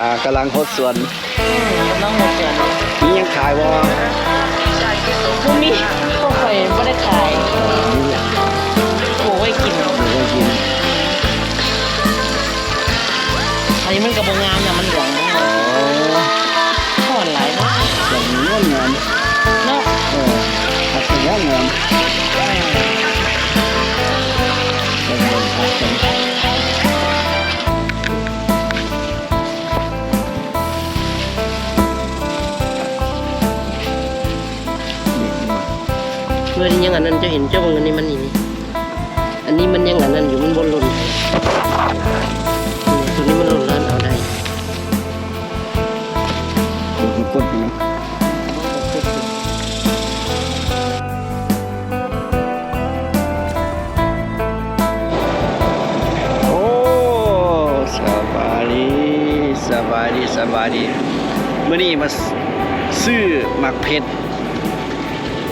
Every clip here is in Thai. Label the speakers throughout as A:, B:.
A: อ่ากำลังพดสวน
B: น้องหมดเดือน
A: มียังขายบ่
B: พรุ่งนี้พวกข่อยไม่
A: อ
B: นี้
A: ยั
B: งอัน
A: นั้
B: นจะเห็นเจ้าบางอันนี้มันนี่นี่อันนี้มันยังอันนั้นอยู่มันบนหล่นนี่ตัวนี้มันหล่นแล้วเอาได้
A: ดูมันกดอยู่นะโอ้สบายดีสบายดีสบายดีเมื่อนี้มาซื้อหมักเผ็ด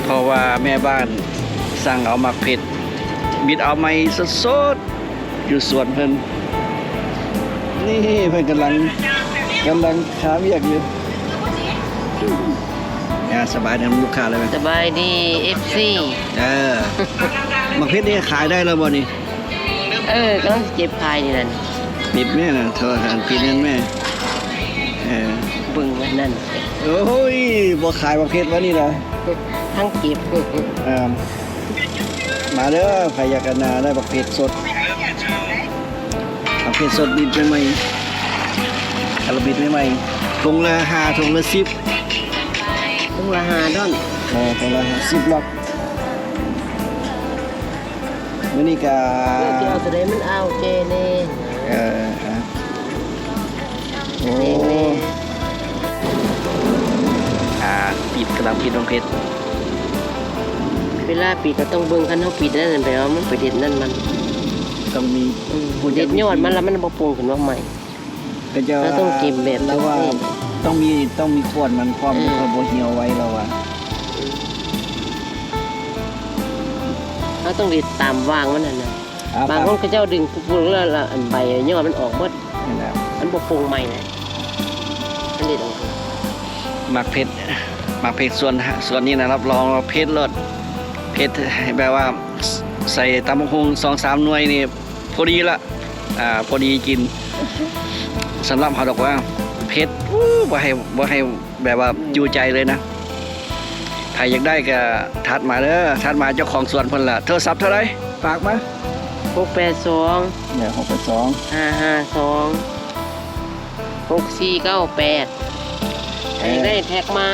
A: เพราะว่าแม่บ้านสั่งเอาหมักเผ็ดบิดเอาไม้สดๆอยู่สวนเพิ่นนี่เพิ่นกำลังกำลังขาเวียกอยู่อ่าสบายดีลูกค้าเลยไหม
B: สบายดีเอฟซี
A: เออหมักเผ็ดนี่ขายได้แล้วบ่นี่
B: เออกำลังเจ็บพายนี่นั่น
A: ปิดแม่น่ะโทรหาปิดนั่นแม่เออ
B: เบิ่งมันนั่น
A: โอ้ยบ่ขายหมักเผ็ดวะนี่นะ
B: ทั้งเก็บ
A: เอ่ามาเด้อใครอยากกันนาได้หมักเผ็ดสดหมักเผ็ดสดบิดใหม่ๆคาราบิดใหม่ๆถุงละห้าถุงละสิบ
B: ต้องละหาด้อน
A: เออถุงละสิบล็อกมื้อนี้ก็
B: เดี๋ยวจะได้มันเอาเจเน่
A: เออฮะโอ้
B: เน่เน่
A: อ่าปิดกำลังปิดหมักเผ็ด
B: เวลาปิดก็ต้องเบิ่งคันเฮาปิดนั่นแปลว่ามันไปเด็ดนั่นมัน
A: ต้องมี
B: อืมเด็ดยอดมันแล้วมันบ่ปรุงขึ้นมาใหม่
A: ก็จะ
B: แล้วต้องเก็บแบบ
A: แล้วว่า
B: นี้
A: ต้องมีต้องมีขวดมันพร้อม
B: อืม
A: กับโบเหี่ยวไว้แล้วอะ
B: เราต้องเด็ดตามวางมันนั่นน่ะ
A: อ่
B: บางคนเขาเจ้าดึงปุ๊บๆแล้วละอันใบยอดมันออกหมด
A: นี่นะ
B: มันบ่ปรุงใหม่น่ะมันเด็ดออก
A: หมักเผ็ดหมักเผ็ดส่วนส่วนนี้นะรับรองว่าเผ็ดเลิศ เผ็ดแบบว่าใส่ตำบักหุงสองสามหน่วยนี่พอดีละอ่าพอดีกินสำหรับเขาบอกว่าเผ็ดอู้บ่ให้บ่ให้แบบว่าอยู่ใจเลยนะใครอยากได้ก็ทัดมาเด้อทัดมาเจ้าของสวนเพิ่นล่ะโทรศัพท์เท่าไหร่ฝากมา
B: 682
A: เนี่ยหกแปดสอง
B: 552 6498ให้ได้แท็กมา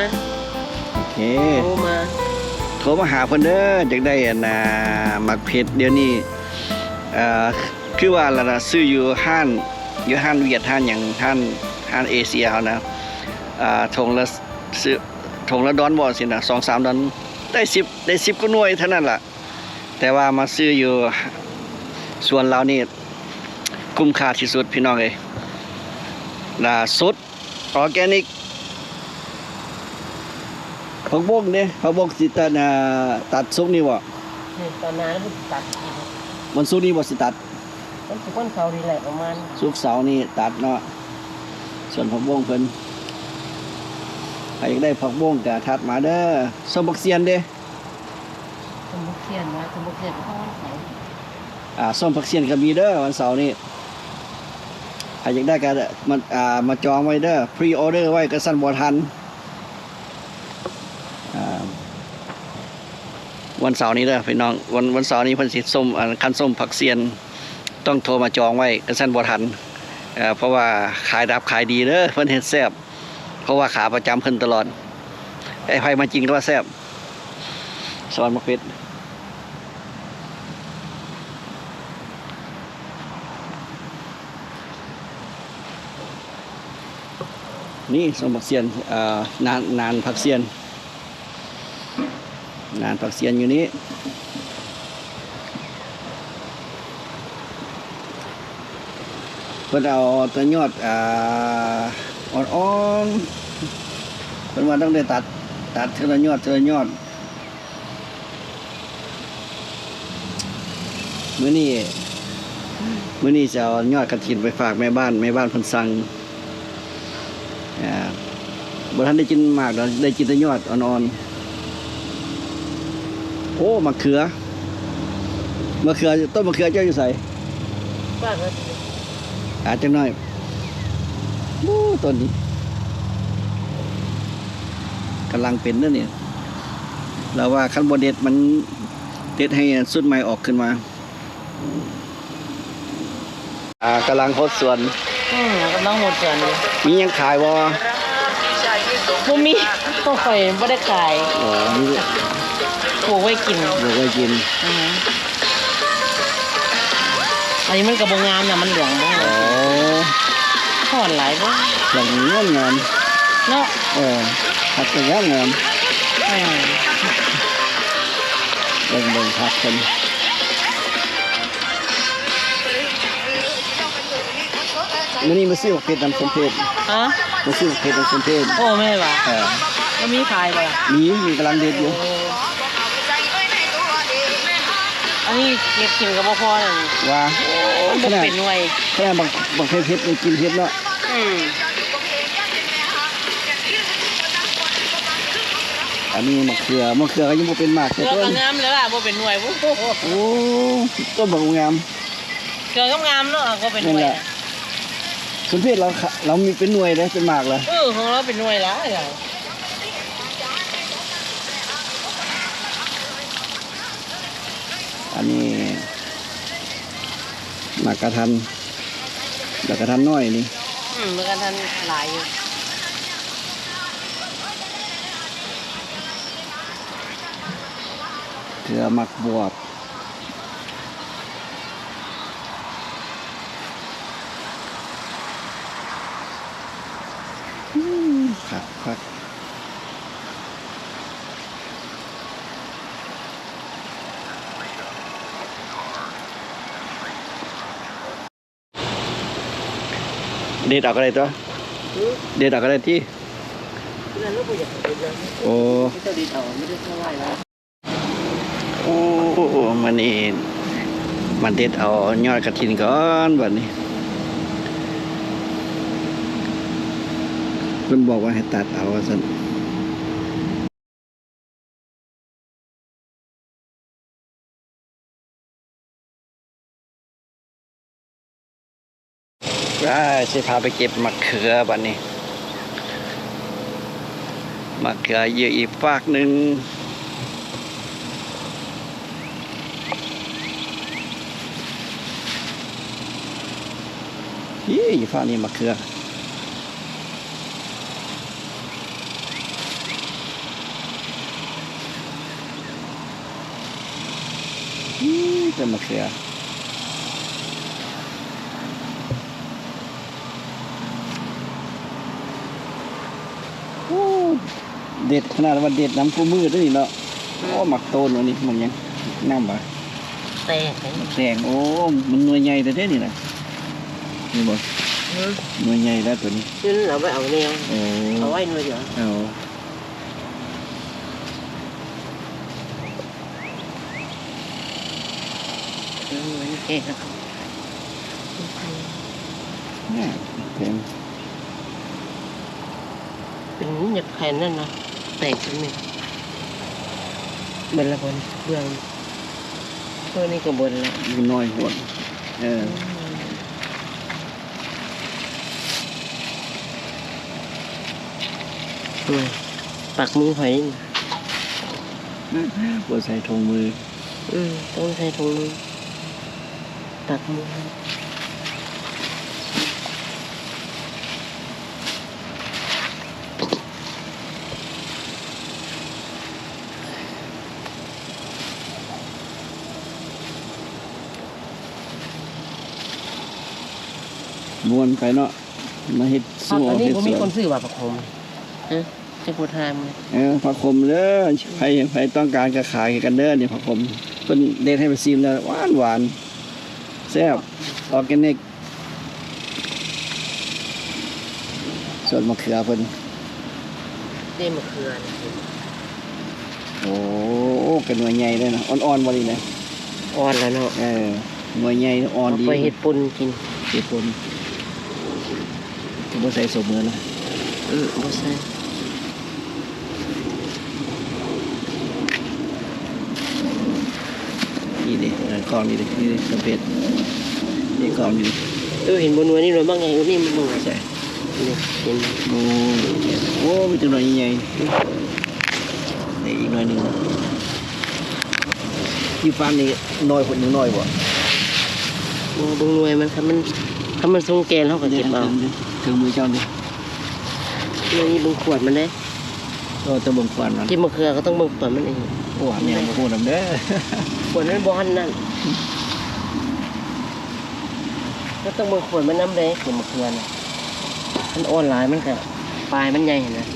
A: โอเค
B: โทรมา
A: โทรมาหาเพิ่นเด้ออยากได้อนะหมักเผ็ดเดี๋ยวนี้เอ่อคือว่าละนะซื้ออยู่ห้านอยู่ห้านเวียดห้านหยังห้านห้านเอเชียเฮานะอ่าถงละซื้อถงละดอนบ่สินะ2-3ดอนได้10ได้10กว่าหน่วยเท่านั้นล่ะ แต่ว่ามาซื้ออยู่ส่วนเรานี่คุ้มค่าที่สุดพี่น้องเอ้ยน่าสดออร์แกนิก ผักบกเนี่ยผักบกสิตัดอ่าตัดซุกนี่บ่
B: นี่ตอนนั้นมันตัดกิน
A: มันซุกนี่บ่สิตัด
B: มันสิคนเขาดีแหละประมาณ
A: ซุกเสาร์นี่ตัดเนาะส่วนผักบงเพิ่นใครอยากได้ผักบงก็ทัดมาเด้อส้มบักเซียนเด้
B: สมมุติเขียนว่าสมมุติเขียนเขาวันไหน
A: อ่าส้มผักเซียนก็มีเด้อวันเสาร์นี้ใครอยากได้ก็มาอ่ามาจองไว้เด้อพรีออเดอร์ไว้ก็สั่นบ่ทันอ่า วันเสาร์นี้เด้อพี่น้องวันวันเสาร์นี้พิ่นสิส้มคันส้มผักเซียนต้องโทรมาจองไว้ก็สั่นบ่ทันเเพราะว่าขายดับขายดีเด้อเพิ่นเฮ็ดแซ่บเพราะว่าขาประจำเพิ่นตลอดไอ้ไผมาจริงก็ว่าแซ่บสอนมาเป็ดนี่สมบักเซียนนานนานผักเซียน นานผักเซียนอยู่นี้เพิ่นเอาตัวยอดอ่าอ่อนๆเพิ่นว่าต้องได้ตัดตัดทีละยอดทีละยอดเมื้อนี้เมื้อนี้จะเอายอดกระถินไปฝากแม่บ้านแม่บ้านพนสั่งอ่าบ่ทันได้กินมากดอกได้กินแต่ยอดอ่อนๆ โอ้มะเขือมะเขือต้นมะเขือเจ้าอยู่ไส
B: บ้านก็
A: อาจจะน้อยโอ้ต้นนี้กำลังเป็นนั่นเนี่ยเราว่าคันบเด็ดมันเด็ดให้สุดใหม่ออกขึ้นมา อ่ากำลังพดสวน
B: อืมกำลังหมดส่วนอยู่
A: มียังขายบ่
B: บ่มีต้องข่อยบ่ได้ขาย
A: อ๋อมี
B: ปลูกไว้กิน
A: บอกไว้กิน
B: อืมอันนี้มันก็บ่งามนะมันเหลืองบ่
A: อ๋อ
B: ถอนหลายบ่
A: หลังงามงาม
B: เนาะ
A: เออผักก็งามงาม
B: อืม
A: เบิ่งเบิ่งผักคนมื้อนี้มาซื้อผักเผ็ดน้ำส้มเผ็ด
B: ฮะ
A: มาซื้อผักเผ็ดน้ำส้มเผ็ด
B: โอ้แม่ว่า
A: เออ
B: มันมีขายบ่ล่ะ
A: มีมีกำลังเด็ดอยู่
B: โอ้ อันนี้เก็บกินก็บ่พอนั่น
A: ว่า
B: มัน
A: ข
B: บ่
A: นาด
B: เป็นหน่วย
A: ขนาดบางบางเผ็ดเผ็ดยังกินเผ็ดเนาะ
B: อืม
A: อันนี้มะเขือมะเขือก็ยังบ่เป็นมาก
B: เกลื
A: แต่
B: อ
A: ต้
B: ก็
A: น
B: งามแล้วล่ะบ่เป็นหน่วยบ่โอ้โห
A: โอ้ต้นบักงาม
B: เกลือก็งามเนาะก็เป็นห
A: นั่
B: น่
A: น
B: วย
A: แหละสมเพศเราขะเรามีเป็นหน่วยเลยเป็นหมากเลย
B: เออของเราเป็นหน่วยละ อย่าง
A: อันนี้หมากกระทันหมากกระทันน้อยนี่
B: อืมมันก็ทันหลายอยู่
A: เกลือหมักบวบอืมผักผัก เด็ดออกอะไรตัวเด็ดออกอะไรที่
B: นั่เราบ่อยากเป็นแล้
A: โอ้
B: ไม่ต้องดีเอาไม่ได้เท่าไหร่แล้ว
A: โอ้มันนี่มันเด็ดเอายอดกระถินก่อนบัดนี้เพิ่นบอกว่าให้ตัดเอาสัน ได้สิพาไปเก็บมะเขือบัดนี้มะเขือเยอะอีกฝากหนึ่งยี่ฟ้านี่มะเขืออืมเป็นมะเขือโอ้ เด็ดขนาดว่าเด็ดน้ำฟูมือด้วยนี่เนาะโอ้หมักโตนวันนี้มันยังน้ำบ่
B: แต่
A: แดงโอ้มันหน่วยใหญ่แต่เด้นี่นะนี่บ่หน่วยใหญ่แล้วตัวนี้
B: ยืนเราไปเอาเนี่ย
A: โอ้
B: เอาไว้หน่วยเดียว
A: เอา
B: เออมันแก่
A: เนี่ยเต็ม
B: เป็นหยักแผ่นนั่นนะ แตกชิ้นหนึ่งเบนละบนเบื้องตัวนี้ก็บนละ
A: มันน้อยหวนเออ
B: อืมปักมือหอย
A: บ่ใส่ถุงมือ
B: อืมต้องใช้ถุงมือปักมือ
A: ม้วนไปเนาะมาเฮ็ด
B: พั
A: สู้
B: กอันนี้
A: เฮ็ด
B: ผม
A: ส
B: มี
A: ว
B: คนนซื้อว่าประคมฮะจะพูดทามเลย
A: เออผักขมเด้อใครใครต้องการก็ขายกันเด้อนี่ผักขมเพิ่นเด็ดให้ไปซิมแล้วหวานหวานแซ่บออร์แกนิกส่วนมะเขือเพิ่น
B: เต้มะเขือนะ
A: โอ้เป็นหน่วยใหญ่เลยนะอ่อนๆบ่ดีนะ
B: อ่อนแล้วเนาะ
A: เออหน่วยใหญ่อ่อน
B: เอา
A: ดี
B: ไปเห็ดปุ่นกิน
A: เฮ็ดปน บ่ใส่สมมือนะ
B: ออืมบ่ใส่
A: นี่ดิเออกองนี่ดินี่ดิสเปดนี่กองนี่ดิ
B: เออเห็นบนหัวนี่หน่อยบ้างไงเออนี่มันบ่ใส่
A: ใช่
B: นี่เห็นไหม
A: โอ้โอ้มีตัวหน่อยใหญ่ๆนี่อีกหน่อยหนึงอยู่ฟาร์มนี่น้อยคนยังน้อยบ่
B: โอ้เบิ่งหน่วยมันครับมันถ้ามันทรงแกนเฮาก็เก็บเอา
A: ถึงมือเจ้านี่
B: หน่วยนี้เบิ่งขวดมันได้
A: ก็จะบ่งฟันมัน
B: เก็บมะเขือก็ต้องเบิ่งขวดมันเอง
A: โอ้เนี่ยบ่พูดนำเด้อ
B: ขวดนั้นบ่หันนั่นก็ต้องเบิ่งขวดมันน้ำเด้เก็บมะเขือน่ะมันอ่อนหลายมันก็ปลายมันใหญ่นะ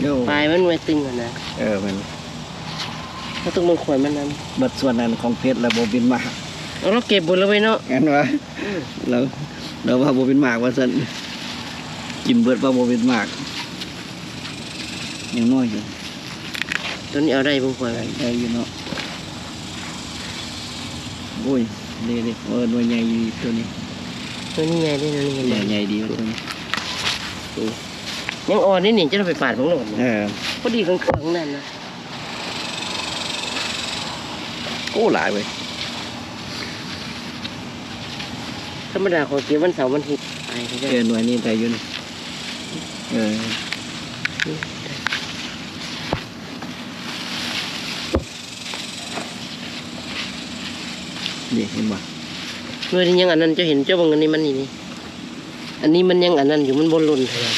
A: เดี๋ยว
B: ปลายมันหน่วยตึงหั่นนะ
A: เออมัน
B: ก็ต้องเบิ่งขวดมันนํ
A: เบิดส่วนนั้นของเพชรแล้วบ่บินมา
B: เอาเราเก็บบุญแล้วไว้เนาะ
A: งั้นวะเรา เราว่าบ่เป็นหมากว่าซั่นกินเบิดว่าบ่เป็นหมากยังน้อยอยู่
B: ตัวนี้เอาได้บ่ขวด
A: ได้ได้อยู่เนาะโอ้ยนี่ดิเออหน่วยใหญ่อยู่ตัวนี้
B: ตัวนี้ใหญ่ด้วยนะนี่เห็น
A: ให
B: ไหม
A: ญ่ใหญ่ดีว่าตัวนี้
B: ยังอ่อนนี่นี่จะเอาไปปาดของโหลด
A: เออ
B: พอดีเครื่องๆนั่นนะ
A: โอ้หลายเว้ย
B: ธรรมดาของเก็บวันเสาร์วันอาทิตย์ไปเขาจะ
A: เออหน่วยนี้ได้อยู่นี่เออนี่เห็นบ่
B: หน่วยที่ยังอันนั้นเจะเห็นเจ้าบางอันนี้มันนี่นี่อันนี้มันยังอันนั้นอยู่มันบนหล่นเท่านั้น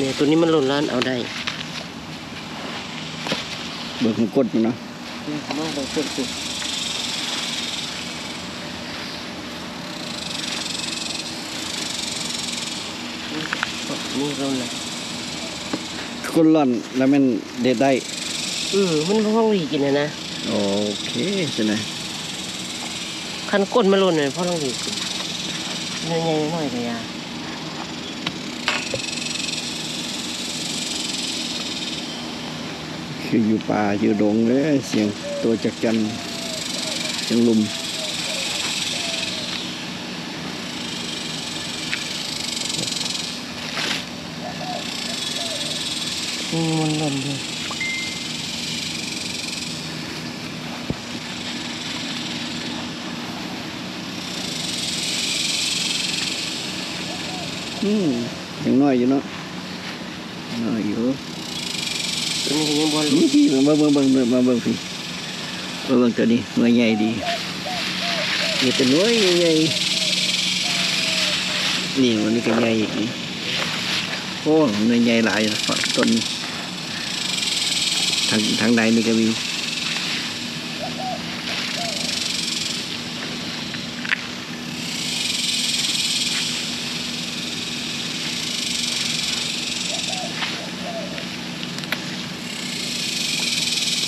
B: เนี่ยตัวนี้มันหล่นแล้วเอาได้
A: เบิกมันกดมันเนาะ
B: มากเลยสุดสุด นี่หล่นเลย
A: คนร่อนแล้วมันเด็ดได้
B: อืมมันห้องดีกินนะนะ
A: โอเคใช่ไหม
B: คันก้นมันหล่นเลยเพราะห้องดีกินเนื้อใหญ่หน่อยแต่ยา
A: คืออยู่ป่าอยู่ดงเลยเสียงตัวจักจันเสียงลม
B: อืมมันหล่นเลย
A: อืมยังน้อยอยู่เนาะน้อยอยู่
B: ตัวนี้ก็ยังบอล
A: นี่ พี่มาเบิ่งเบิ่งเบิ่งมาเบิ่งพี่มาเบิ่งตัวนี้หน่วยใหญ่ดีนี่เป็นหน่วยใหญ่นี่มันนี่ก็ใหญ่อีกนี่โอ้หน่วยใหญ่หลายนะต้นนี้ทางทางใดนี่ก็มี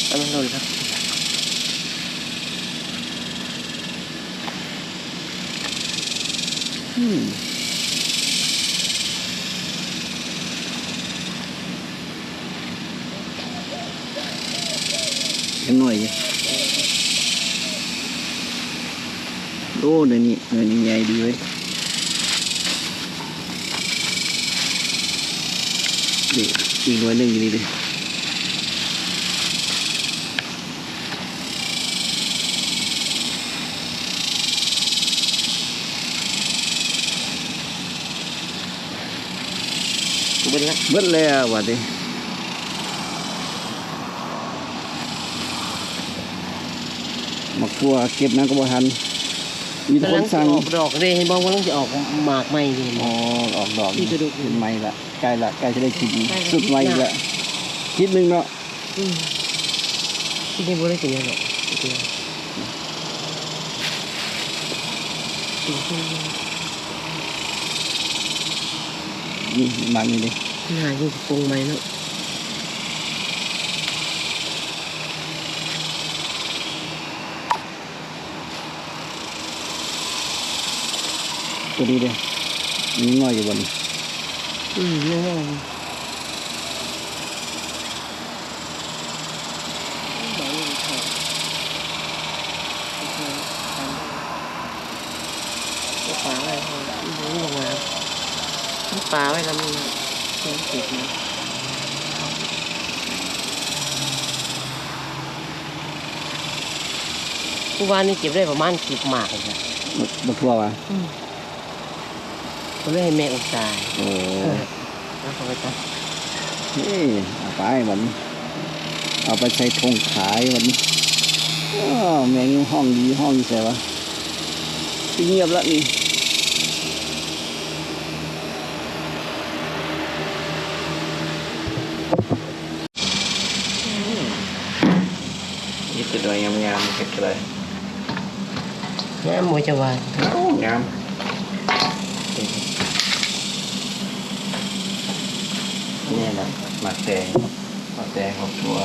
B: เอามันหล่นครับ
A: อืมยังน้อยอยู่ โอ้เดี๋ยวนี้เดี๋ยวนี้ใหญ่ดีเว้ยนี่อีกหน่วยหนึ่งอยู่นี่ดิ
B: เบิ้ลละ
A: เบิดแล้วว่ะดิมักตัวเก็บน้ำก็บ่ทัน มีแต่ค
B: กำลั
A: น
B: งจะ
A: สั่ง
B: ออกดอกเลยเห็นบอกว่าต้องจะออกหมากใหม่นี่
A: อ๋อออกดอก
B: นี่กระดูก
A: เป็นไม้ละใกล้ละใกล้จะได้กิน
B: ใกล้ละ
A: สุดไม้อีกละคิดหนึงเนาะ
B: อืมที่นี่บ่ได้กินหรอกกินกินขึ้น
A: นี่มันนี่ดิ
B: หาอยู่ปรุงไหมเนาะ
A: ตัวนี้ดิมีน้อยอยู่บน
B: อืมนั่นแหละฝาอะไรนี่ลงมามีปลาไว้แล้วมีเลี้ยงติดนะผู้ว่านี่เก็บได้ประมาณสิบหมากเลยนะ
A: บ่ทั่ววะ
B: ก็เลยให้แม่อุตส่าห์
A: โอ้
B: แล้วเขาไปตัด
A: นี่เอาไปวันนี้เอาไปใช้ทงขายวันนี้อ้าวแมงห้องดีห้องดีใส่วะที่เงียบแล้วนี่นี่จะดอยงามๆกันเลย
B: แม่หมูจะหวาน
A: งาม นี่แหละหมักแดงหมักแดงหกตัว